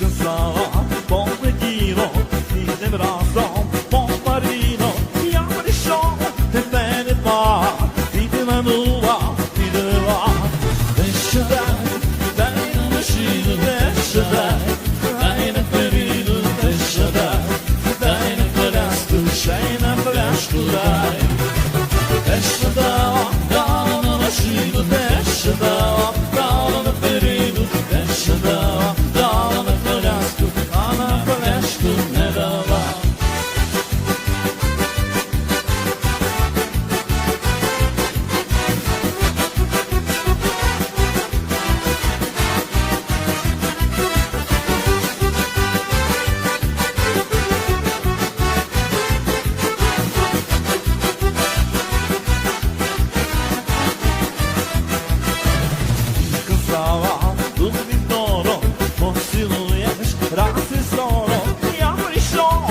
broken song.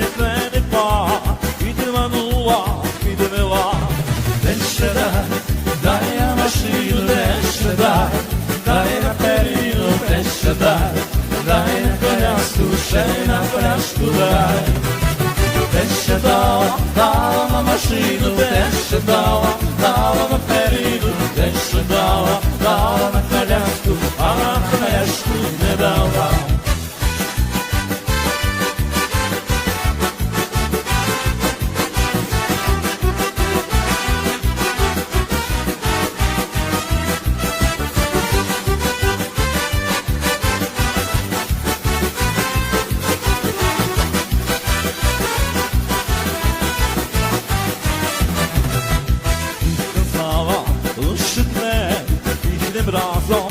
не виникла, відманула, відмила, де ще дай, дай я машину, де ще дай, дай на перину, де ще дай, дай на коляску, на пляшку дай, де ще дай, дай. all wrong